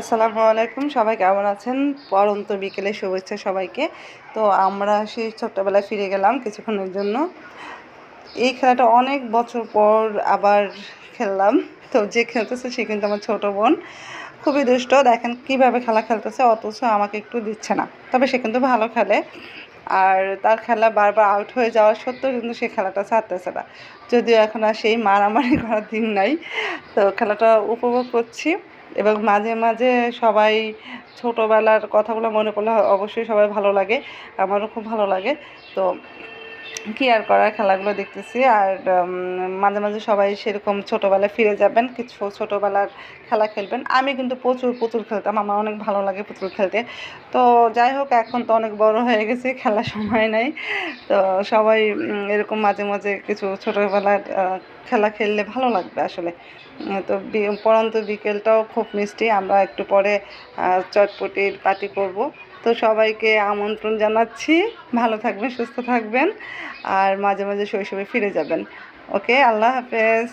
আসসালামু আলাইকুম, সবাই কেমন আছেন? পরন্ত বিকেলে শুভেচ্ছা সবাইকে। তো আমরা সেই ছোট্টবেলায় ফিরে গেলাম কিছুক্ষণের জন্য। এই খেলাটা অনেক বছর পর আবার খেললাম। তো যে খেলতেছে সে কিন্তু আমার ছোটো বোন। খুবই দুষ্ট, দেখেন কীভাবে খেলা খেলতেছে, অথচ আমাকে একটু দিচ্ছে না। তবে সে কিন্তু ভালো খেলে। আর তার খেলা বারবার আউট হয়ে যাওয়া সত্ত্বেও কিন্তু সে খেলাটা ছাড়তেছে না। যদিও এখন আর সেই মারামারি করার দিন নাই। তো খেলাটা উপভোগ করছি। এবং মাঝে মাঝে সবাই ছোটোবেলার কথাগুলো মনে করলে অবশ্যই সবাই ভালো লাগে, আমারও খুব ভালো লাগে। তো কী আর করার খেলাগুলো দেখতেছি আর মাঝে মাঝে সবাই সেরকম ছোটোবেলায় ফিরে যাবেন, কিছু ছোটোবেলার খেলা খেলবেন। আমি কিন্তু প্রচুর পুতুল খেলতাম, আমার অনেক ভালো লাগে পুতুল খেলতে। তো যাই হোক, এখন তো অনেক বড় হয়ে গেছে, খেলার সময় নাই। তো সবাই এরকম মাঝে মাঝে কিছু ছোটোবেলার খেলা খেললে ভালো লাগবে আসলে। তো পড়ন্ত বিকেলটাও খুব মিষ্টি, আমরা একটু পরে চটপটির পার্টি করব। তো সবাইকে আমন্ত্রণ জানাচ্ছি, ভালো থাকবেন, সুস্থ থাকবেন, আর মাঝে মাঝে শৈশবে ফিরে যাবেন। ওকে, আল্লাহ হাফেজ।